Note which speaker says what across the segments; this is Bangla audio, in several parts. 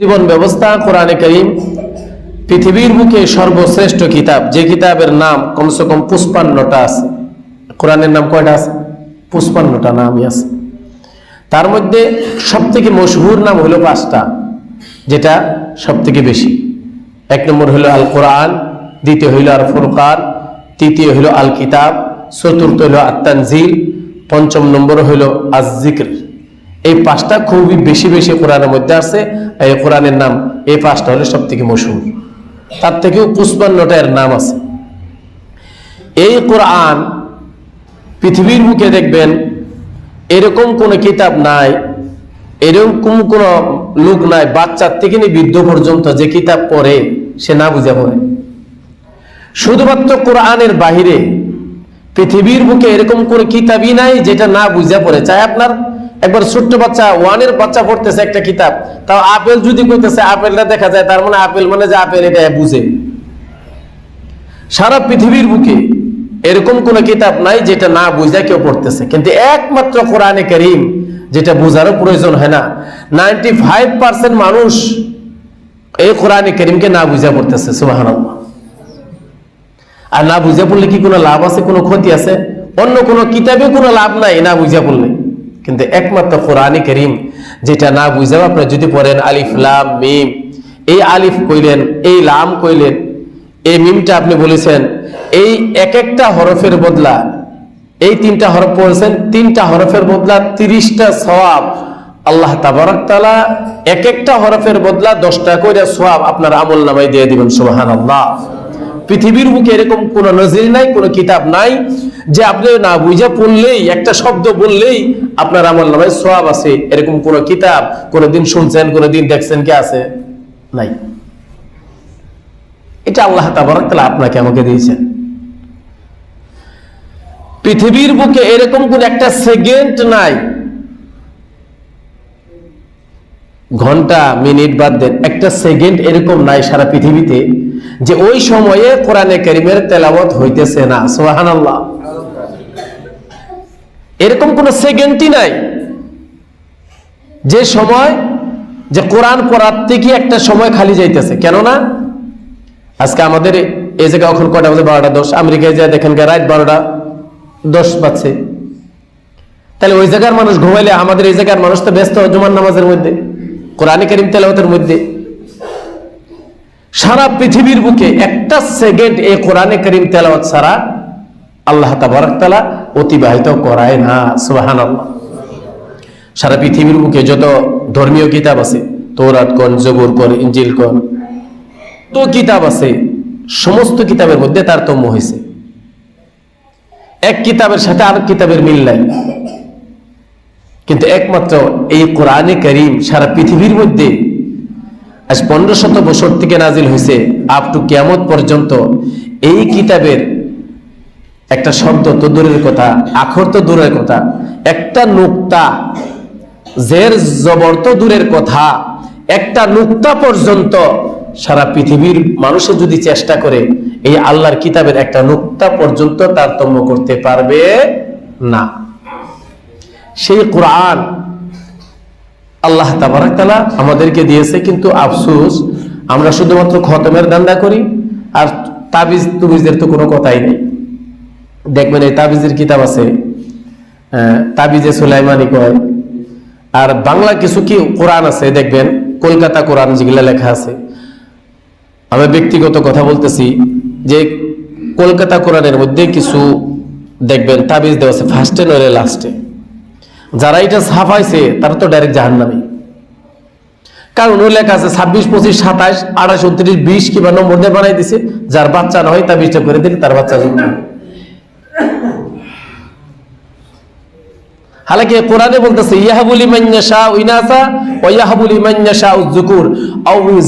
Speaker 1: জীবন ব্যবস্থা, কোরআনে করিম, পৃথিবীর বুকে সর্বশ্রেষ্ঠ কিতাব। যে কিতাবের নাম কমসে কম পুষ্পান্নটা আছে। কোরআনের নাম কয়টা আছে? পুষ্পান্নটা নামই আছে। তার মধ্যে সব থেকে মশহুর নাম হলো পাঁচটা, যেটা সব থেকে বেশি। এক নম্বর হলো আল কোরআন দ্বিতীয় হইল আল ফুরকান তৃতীয় হইল আল কিতাব চতুর্থ হইল আত্মানজিল পঞ্চম নম্বর হইল আজ জিক্র এই পাঁচটা খুবই বেশি বেশি কোরআনের মধ্যে আছে। এই কোরআনের নাম, এই পাঁচটা হলো সব থেকে মশুর। তার থেকেও পুষ্পান্নটা এর নাম আছে। এই কোরআন পৃথিবীর মুখে দেখবেন, এরকম কোন কিতাব নাই, এরকম কোন লোক নাই, বাচ্চার থেকে নিয়ে বৃদ্ধ পর্যন্ত যে কিতাব পড়ে, সে না বুঝে পড়ে। শুধুমাত্র কোরআনের বাহিরে পৃথিবীর বুকে এরকম কোন কিতাবই নাই যেটা না বুঝে পড়ে। চাই আপনার একবার ছোট্ট বাচ্চা, ওয়ানের বাচ্চা পড়তেছে একটা কিতাব, তাও আপেল যদি কইতেছে আপেলটা দেখা যায়, তার মানে আপেল মানে যে আপেল এটা বুঝে। সারা পৃথিবীর বুকে এরকম কোন কিতাব নাই যেটা না বুঝা কেউ পড়তেছে। কিন্তু একমাত্র কোরআনে করিম যেটা বোঝারও প্রয়োজন হয় না। নাইনটি ফাইভ পার্সেন্ট মানুষ এই কোরআনে করিমকে না বুঝা পড়তেছে সুবাহ আর না বুঝে পড়লে কি কোনো লাভ আছে, কোনো ক্ষতি আছে? অন্য কোনো কিতাবে কোনো লাভ নাই না বুঝে পড়লে। কিন্তু একমাত্র কোরআনে করিম যেটা না বুঝাও আপনি যদি পড়েন আলিফ, লাম, মিম, এই আলিফ কইলেন, এই লাম কইলেন, এই মিমটা আপনি বলেছেন, এই এক একটা হরফের বদলা, এই তিনটা হরফ পড়েছেন, তিনটা হরফের বদলা, তিরিশটা সওয়াব। আল্লাহ তাবারক তাআলা এক একটা হরফের বদলা দশটা করে সওয়াব আপনার আমল নামাই দিয়ে দিবেন, সুবহানাল্লাহ। পৃথিবীর বুকে এরকম কোন নজির নাই, কোন কিতাব নাই, যে আপনি না বুঝে পড়লেই, একটা শব্দ বললেই আপনার আমল নামায় সওয়াব আছে। এরকম কোন কিতাব কোনদিন শুনছেন, কোনদিন দেখছেন কি আছে? নাই। এটা আল্লাহ তাবারক তাআলা আপনাকে আমাকে দিয়েছেন। পৃথিবীর বুকে এরকম কোন একটা সেকেন্ড নাই। ঘণ্টা, মিনিট বাদ দেন, একটা সেকেন্ড এরকম নাই সারা পৃথিবীতে। যে ওই সময়ে কোরআনে করিমের তেলাওয়াত হইতেছে না সোহান এরকম কোন সেকেন্ডই নাই। যে সময়, যে কোরআন পড়ার থেকে একটা সময় খালি যাইতেছে, কেননা আজকে আমাদের এই জায়গায় এখন কটা বাজে? বারোটা দশ। আমেরিকায় যায় দেখেন রাত বারোটা দশ পাচ্ছে তাহলে ওই জায়গার মানুষ ঘুমাইলে আমাদের এই জায়গার মানুষ তো ব্যস্ত, জুমার নামাজের মধ্যে, কোরআনে করিম তেলাওয়াতের মধ্যে। সারা পৃথিবীর বুকে একটা সেকেন্ড এ কোরআনে করিম তেলাওয়াত ছাড়া আল্লাহ তাবারাক অতিবাহিত করায় না সুবাহান সারা পৃথিবীর বুকে যত ধর্মীয় কিতাব আছে তৌরাত কন জবুর কন ইঞ্জিল কন তো কিতাব আছে, সমস্ত কিতাবের মধ্যে তারতম্য হয়েছে এক কিতাবের সাথে আর কিতাবের মিল নাই। কিন্তু একমাত্র এই কোরআনে করিম সারা পৃথিবীর মধ্যে আজ পনেরো শত বছর থেকে নাজিল হয়েছে আপ টু কেমত পর্যন্ত এই কিতাবের একটা শব্দ তো দূরের কথা, আখর তো দূরের কথা, একটা নুক্তা জের জবর তো দূরের কথা, একটা নুক্তা পর্যন্ত সারা পৃথিবীর মানুষে যদি চেষ্টা করে, এই আল্লাহর কিতাবের একটা নুক্তা পর্যন্ত তারতম্য করতে পারবে না। সেই কোরআন আল্লাহ তাবারাকালা আমাদেরকে দিয়েছে, কিন্তু আফসুস, আমরা শুধুমাত্র খতমের দান্দা করি, আর তাবিজ তুবিজের তো কোনো কথাই নেই। দেখবেন এই তাবিজের কিতাব আছে তাবিজে সুলাইমানি কয়, আর বাংলা কিছু কি কোরআন আছে, দেখবেন, কলকাতা কোরআন যেগুলা লেখা আছে। আমি ব্যক্তিগত কথা বলতেছি যে কলকাতা কোরআনের মধ্যে কিছু, দেখবেন, তাবিজ দেওয়া আছে ফার্স্টে নয় লাস্টে যারা এটা ছাপাইছে, তারা তো ডাইরেক্ট জাহান নামে কারণ ওই লেখা আছে ছাব্বিশ, পঁচিশ, সাতাশ, আঠাশ, উনত্রিশ, বিশ কিংবা নম্বর দিয়ে বানাই দিছে। যার বাচ্চা না হয় তা বিশটা করে দিলে তার বাচ্চা হালাকি কোরআনে বলতেছে, ইয়াহাবুলি মান্যাশা ইনাসা ও ইয়াহাবুলি মান্যাশা আও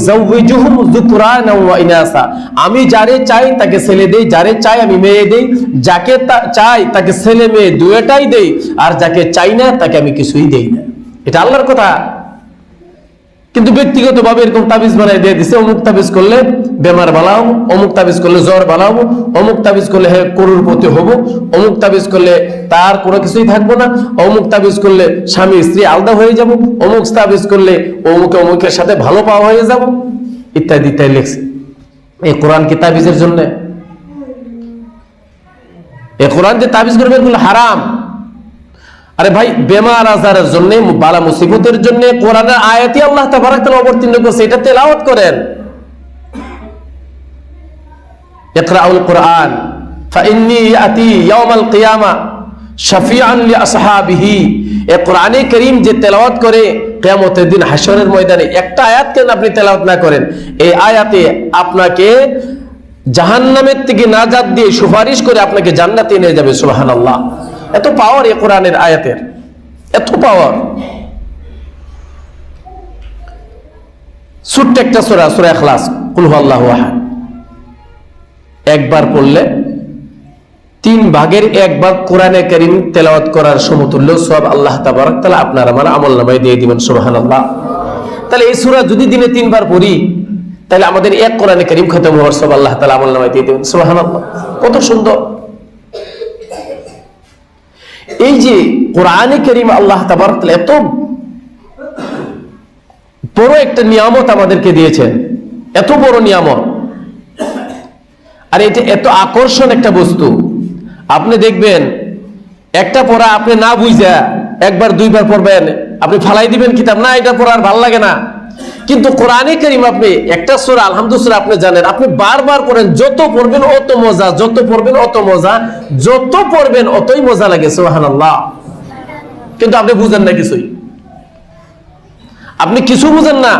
Speaker 1: যাওয়াজুহুম যুকরান ওয়া ইনাসা। আমি যারে চাই তাকে ছেলে দেই, যারে চাই আমি মেয়ে দেই, যাকে চাই তাকে ছেলে মেয়ে দুয়েটাই দেই, আর যাকে চাই না তাকে আমি কিছুই দেই না। এটা আল্লাহর কথা। কিন্তু ব্যক্তিগত ভাবে এরকম তাবিজ বানাই দিয়ে দিছে, অমুক তাবিজ করলে বেমার বালাও, অমুক তাবিজ করলে জ্বর বালাও, অমুক তাবিজ করলে হ্যাঁ করুরপতি হব, অমুক তাবিজ করলে তার কোনো কিছুই থাকব না, অমুক তাবিজ করলে স্বামী স্ত্রী আলাদা হয়ে যাব, অমুক তাবিজ করলে অমুকে অমুকের সাথে ভালো পাওয়া হয়ে যাব, ইত্যাদি ইত্যাদি লিখছে। এই কোরআন কি তাবিজের জন্য? এ কোরআন যে তাবিজ করবে এগুলো হারাম। আরে ভাই, বেমার আজারের জন্য, বালা মুসিবতের জন্য কোরআনের আয়াতি আল্লাহ তাবারাক তাআলা অবতীর্ণ করছে, এটা তেলাওয়াত করেন। ইকরাউল কোরআন, ফাইন্নি আতি ইয়াউমাল কিয়ামা শাফিআন লিআসহাবিহি। এ কোরআনে কারীম যে তেলাওয়াত করে, কিয়ামতের দিন ময়দানে একটা আয়াত কেন আপনি তেলাওয়াত না করেন। এই আয়াতে আপনাকে জাহান্নামের থেকে নাজাত দিয়ে সুপারিশ করে আপনাকে জান্নাতে নিয়ে যাবে, সুবহানাল্লাহ। এত পাওয়ার এ কোরআনের আয়াতের। এত পাওয়ার ছোট্ট একটা সোরা সোরা এখলাস কুল আল্লাহ আহাদ। একবার পড়লে তিন ভাগের এক ভাগ কোরআনে করিম তেলাওয়াত করার সমতুল্য সব আল্লাহ তাবারক তাহলে আপনার আমার আমল নামায় দিয়ে দিবেন সোহান আল্লাহ তাহলে এই সুরা যদি দিনে তিনবার পড়ি, তাহলে আমাদের এক কোরআনে করিম খতম হওয়ার সব আল্লাহ তাআলা আমল নামায় দিয়ে দিবেন, সুবহানাল্লাহ। কত সুন্দর। এই যে কোরআনে করিম আল্লাহ তাআলা এত বড় একটা নিয়ামত আমাদেরকে দিয়েছেন, এত বড় নিয়ামত। আর এটা এত আকর্ষণ একটা বস্তু, আপনি দেখবেন, একটা পড়া আপনি না বুঝা, একবার দুইবার পড়বেন, আপনি ফালাই দিবেন কিতাব, না, এটা পড়া আর ভালো লাগে না। কিন্তু কোরআনে করিম আপনি একটা সুরা, আলহামদুলিল্লাহ আপনি জানেন, আপনি বারবার পড়েন যত পড়বেন অত মজা, যত পড়বেন অত মজা, যত পড়বেন অতই মজা লাগে, সুবহানাল্লাহ। কিন্তু আপনি বুঝেন না কিছুই। আপনি কিছু বুঝেন না,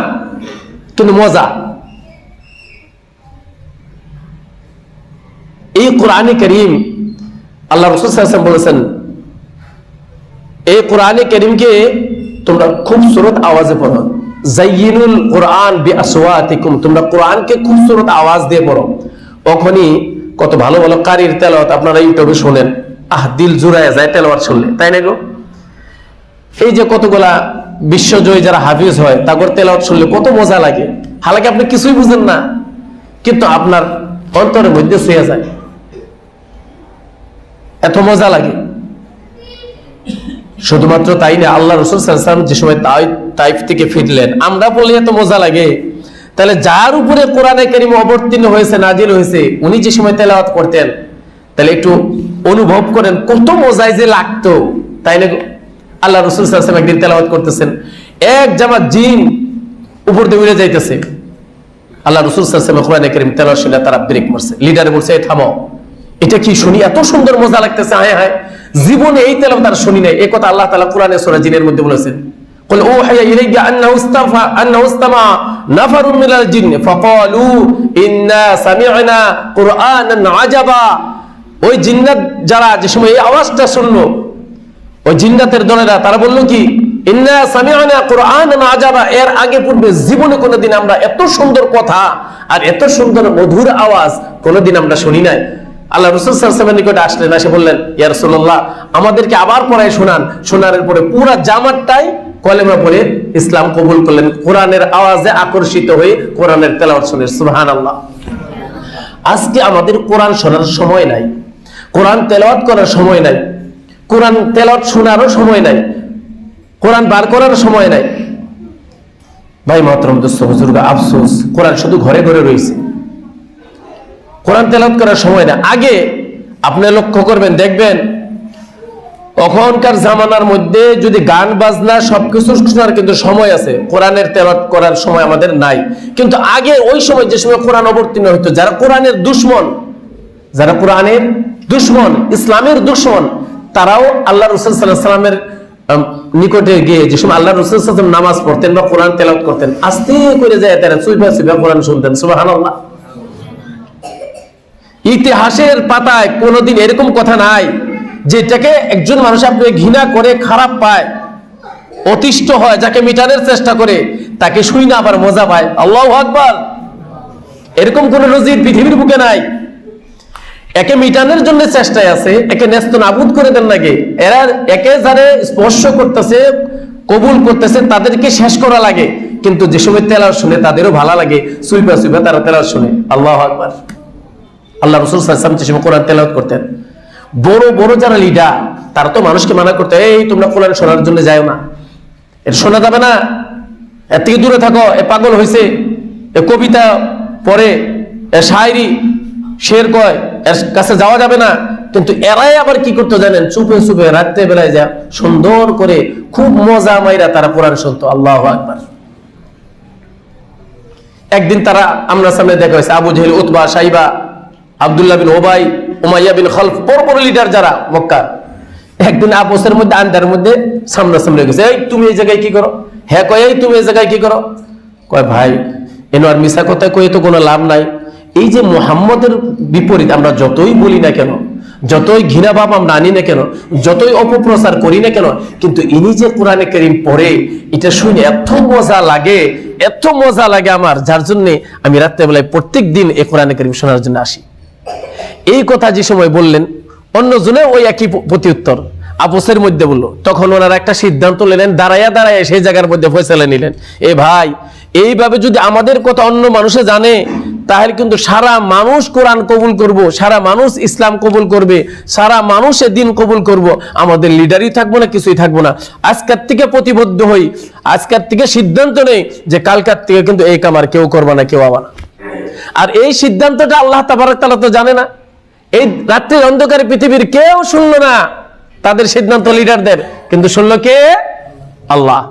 Speaker 1: কিন্তু মজা। এই কোরআনে করিম, আল্লাহ রসুল বলেছেন, এই কোরআনে করিমকে তোমরা খুবসুরত আওয়াজে পড়ো। জাইয়িনুল কোরআন বি আসওয়াতিকুম তোমরা কোরআনকে খুবসুরত আওয়াজ দিয়ে পড়ো। তখনই কত ভালো ভালো কারির তেলাওয়াত আপনারা ইউটিউবে শোনেন। আহ, দিল জুড়ায় যায় তেলাওয়াত শুনলে, তাই না গো? এই যে কতগুলা বিশ্বজয়ী যারা হাফিজ হয়, তাগর তেলাওয়াত শুনলে কত মজা লাগে। হালাকি আপনি কিছুই বুঝেন না, কিন্তু আপনার অন্তরের মধ্যে শুয়ে যায়। এত মজা লাগে। শুধুমাত্র তাই না, আল্লাহ রসুল সাল্লাম যে সময় তাই তাইফ থেকে ফিরলেন। আমরা বলে, এত মজা লাগে। তাহলে যার উপরে কোরআনে কারিম অবতীর্ণ হয়েছে, নাজিল হয়েছে, উনি যে সময় তেলাওয়াত করতেন, তাহলে একটু অনুভব করেন, কত মজায় যে লাগতো। তাই না, আল্লাহ রসুল সাল্লাম একদিন তেলাওয়াত করতেছেন। এক জামা জিন উপর দিয়ে উড়ে যাইতেছে। আল্লাহ রসুল সাল্লাম কোরআনে কারিম তেলাওয়াত শুনে তারা ব্রেক মারছে লিডারে বলছে, "এই থামো। এটা কি শুনি এত সুন্দর মজা লাগতেছে হায় হায় জীবনে এই তেলাম তার শুনি নাই এ কথা আল্লাহ তাআলা কোরআনে সূরা জিনের মধ্যে বলেছেন قل اوحي الي انه استمع انه استمع نفر من الجن فقالوا انا سمعنا قرانا عجبا ওই জিন্নাত যারা যে সময় এই আওয়াজটা শুনলো ওই জিন্নাতের দলেরা তারা বললো কি ইন্না সামিআনা কুরআনান আজাবা এর আগে পূর্বে জীবনে কোনোদিন আমরা এত সুন্দর কথা আর এত সুন্দর মধুর আওয়াজ কোনোদিন আমরা শুনি নাই আল্লাহ রসুল সাল্লামের নিকটে আসলেন, এসে বললেন, ইয়া রাসূলুল্লাহ, আমাদেরকে আবার পড়ায় শোনান। শোনার পরে পুরা জামাতটাই কলেমা পড়ে ইসলাম কবুল করলেন। কোরআনের আওয়াজে আকর্ষিত হয়ে কোরআনের তেলাওয়াত শুনে সুবহানাল্লাহ। আজকে আমাদের কোরআন শোনার সময় নাই। কোরআন তেলাওয়াত করার সময় নাই। কোরআন তেলাওয়াত শোনারও সময় নাই। কোরআন বার করার সময় নাই। ভাই, মহতরম দোস্ত, হুজুরগা, আফসোস, কোরআন শুধু ঘরে ঘরে রয়েছে। কোরআন তেলাওয়াত করার সময় না, আগে আপনি লক্ষ্য করবেন, দেখবেন তখনকার জামানার মধ্যে যদি গান, বাজনা সবকিছু শোনার কিন্তু সময় আছে, কোরআনের তেলাওয়াত করার সময় আমাদের নাই। কিন্তু আগে ওই সময় যে সময় কোরআন অবতীর্ণ হতো যারা কোরআনের দুশ্মন, যারা কোরআনের দুশ্মন, ইসলামের দুশ্মন, তারাও আল্লাহ রসুল সাল্লাহ সাল্লামের নিকটে গিয়ে যে সময় আল্লাহ রসুল নামাজ পড়তেন বা কোরআন তেলাওয়াত করতেন, আস্তে করে যায় তারা সুইফা সুইফা কোরআন শুনতেন, সুবহানাল্লাহ। ইতিহাসের পাতায় কোনোদিন এরকম কথা নাই, যেটাকে একজন মানুষ আপনাকে ঘৃণা করে, খারাপ পায়, অতিষ্ঠ হয়, যাকে মিটানোর চেষ্টা করে, তাকে শুই না আবার মজা পায়। আল্লাহ আকবার। এরকম কোন নজির পৃথিবীর বুকে নাই। একে মিটানোর জন্য চেষ্টায় আছে, একে ন্যস্ত নাবুদ করে দেন নাকি এরা একে যারে স্পর্শ করতেছে, কবুল করতেছে, তাদেরকে শেষ করা লাগে। কিন্তু যে সময় তেলার শুনে, তাদেরও ভালো লাগে। সুইপা সুইপা তারা তেলার শুনে। আল্লাহ আকবার। আল্লাহ রসুল সাল্লাম যে সময় কোরআন তেলাওয়াত করতেন, বড় বড় যারা লিডার তারা তো মানুষকে মানা করতে, এই, তোমরা কোরআন শোনার জন্য যাও না। এটা শোনা যাবে না। এর থেকে দূরে থাকো, এ পাগল হয়েছে এ কবিতা পড়ে, এ শায়রি, শের কয়, এর কাছে যাওয়া যাবে না। কিন্তু এরাই আবার কি করতে জানেন? চুপে চুপে রাত্রে বেলায় যা সুন্দর করে খুব মজা মাইরা তারা কোরআন শুনতো। আল্লাহ আকবার। একদিন তারা আমরা সামনে দেখা হয়েছে, আবু জহেল, উতবা, সাইবা আবদুল্লাহ বিন ওবাই, উমাইয়া বিন খলফ, বড় বড় লিডার যারা মক্কা একদিন আপোসের মধ্যে আন্দার মধ্যে সামনাসামনি গেছে। এই, তুমি এই জায়গায় কি করো? হ্যাঁ কয়, এই, তুমি এই জায়গায় কি করো? কয়, ভাই, এনো আর মিশা কথা কয়ে তো কোনো লাভ নাই। এই যে মোহাম্মদের বিপরীত, আমরা যতই বলি না কেন, যতই ঘৃণা ভাব আমরা আনি না কেন, যতই অপপ্রচার করি না কেন, কিন্তু ইনি যে কোরআনে করিম পড়ে, এটা শুনে এত মজা লাগে, এত মজা লাগে আমার, যার জন্য আমি রাত্রেবেলায় প্রত্যেক দিন এই কোরআনে করিম শোনার জন্য আসি। এই কথা যে সময় বললেন অন্য অন্যজনে ওই একই প- প্রত্যুত্তর। আপোসের মধ্যে বলল, তখন ওনারা একটা সিদ্ধান্ত নিলেন, দাঁড়াইয়া দাঁড়াইয়া সেই জায়গার মধ্যে ফয়সালা নিলেন। এ ভাই, এইভাবে যদি আমাদের কথা অন্য মানুষে জানে, তাহলে কিন্তু সারা মানুষ কোরআন কবুল করব, সারা মানুষ ইসলাম কবুল করবে, সারা মানুষ এ দিন কবুল করব। আমাদের লিডারই থাকব না, কিছুই থাকব না। আজকের থেকে প্রতিবদ্ধ হই, আজকের থেকে সিদ্ধান্ত নেই যে কালকার থেকে কিন্তু এই কামার কেউ করবে না, কেউ আবার আর এই সিদ্ধান্তটা আল্লাহ তাবারক তাআলা তো জানে না। এই রাত্রির অন্ধকারে পৃথিবীর কেউ শুনলো না তাদের সিদ্ধান্ত লিডারদের কিন্তু শুনলো কে আল্লাহ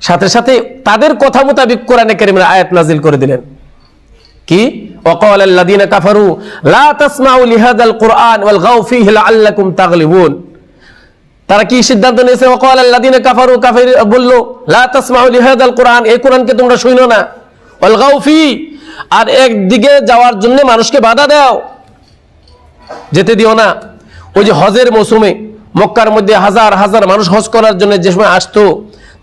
Speaker 1: সাথে সাথে তাদের কথা মোতাবিক কোরআনে কারিমের আয়াত নাজিল করে দিলেন কি وقال الذين كفروا لا تسمعوا لهذا القرآن والغوا فيه لعلكم تغلبون তারা কি সিদ্ধান্ত নিয়েছে وقال الذين كفروا কাফির বলল لا تسمعوا لهذا القرآن এই কোরআনকে তোমরা শুনো না والغوا فيه আর একদিকে যাওয়ার জন্য মানুষকে বাধা দাও যেতে দিও না। ওই যে হজের মৌসুমে মক্কার মধ্যে হাজার হাজার মানুষ হজ করার জন্য যে সময় আসতো,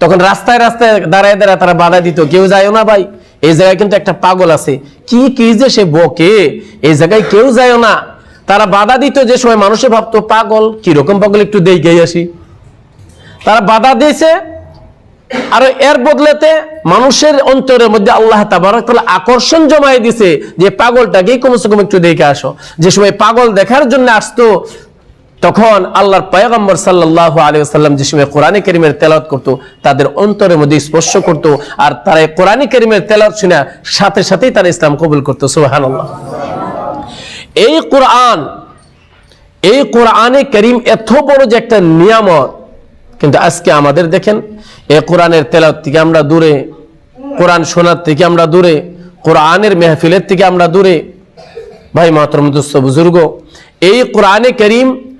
Speaker 1: তখন রাস্তায় রাস্তায় দাঁড়ায় দাঁড়ায় তারা বাধা দিত। কেউ যায় না ভাই। এই জায়গায় কিন্তু একটা পাগল আছে। কি কি যে সে বকে। এই জায়গায় কেউ যায় না। তারা বাধা দিত যে সময় মানুষে ভাবতো, পাগল, কীরকম পাগল একটু দেখে আসি। তারা বাধা দিয়েছে আর এর বদলেতে মানুষের অন্তরের মধ্যে আল্লাহ তাবারক আকর্ষণ জমাই দিছে যে পাগলটাকেই কমসে কম একটু দেখে আসো। যে সময় পাগল দেখার জন্য আসতো, তখন আল্লাহর পয়গম্বর সাল্লাল্লাহু আলাইহি ওয়াসাল্লাম যে সময় কোরআনে কারীমের তেলাওয়াত করতো, তাদের অন্তরের মধ্যে স্পর্শ করতো আর তারা কোরআনে কারীমের তেলাওয়াত শুনে সাথে সাথেই তারা ইসলাম কবুল করতো, সুবহানাল্লাহ। এই কোরআন, এই কোরআনে করিম এত বড় যে একটা নিয়ামত কিন্তু আজকে আমাদের দেখেন এ কোরআনের তেলাওয়াত থেকে আমরা দূরে, কোরআন শোনার থেকে আমরা দূরে, কোরআনের মেহফিলের থেকে আমরা দূরে। ভাই মাতরম দুস্থ বুজুর্গ, এই কোরআনে করিম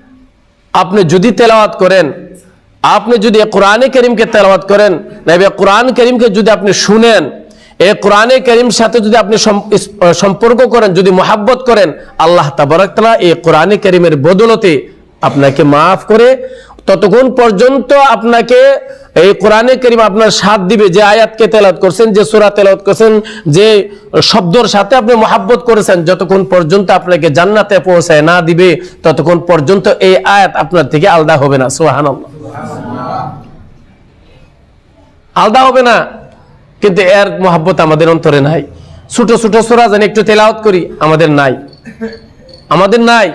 Speaker 1: আপনি যদি তেলাওয়াত করেন, আপনি যদি এই কোরআনে করিমকে তেলাওয়াত করেন, নাইবে কোরআন করিমকে যদি আপনি শুনেন, এই কোরআনে করিম সাথে যদি আপনি সম- সম্পর্ক করেন, যদি মোহাব্বত করেন, আল্লাহ তাবারাকতালা এই কোরআনে করিমের বদলতে আপনাকে মাফ করে ততক্ষণ পর্যন্ত আপনাকে এই কোরআনে করিম আপনার সাথ দিবে, যে আয়াতকে তেলাওয়াত করছেন, যে সূরা তেলাওয়াত করছেন, যে শব্দর সাথে আপনি মোহাব্বত করেছেন, যতক্ষণ পর্যন্ত আপনাকে জান্নাতে পৌঁছায় না দিবে, ততক্ষণ পর্যন্ত এই আয়াত আপনার থেকে আলাদা হবে না। সুবহানাল্লাহ। আলাদা হবে না। কিন্তু এর মোহাব্বত আমাদের অন্তরে নাই। ছোট ছোট সূরা জানি একটু তেলাওয়াত করি, আমাদের নাই। আমাদের নাই।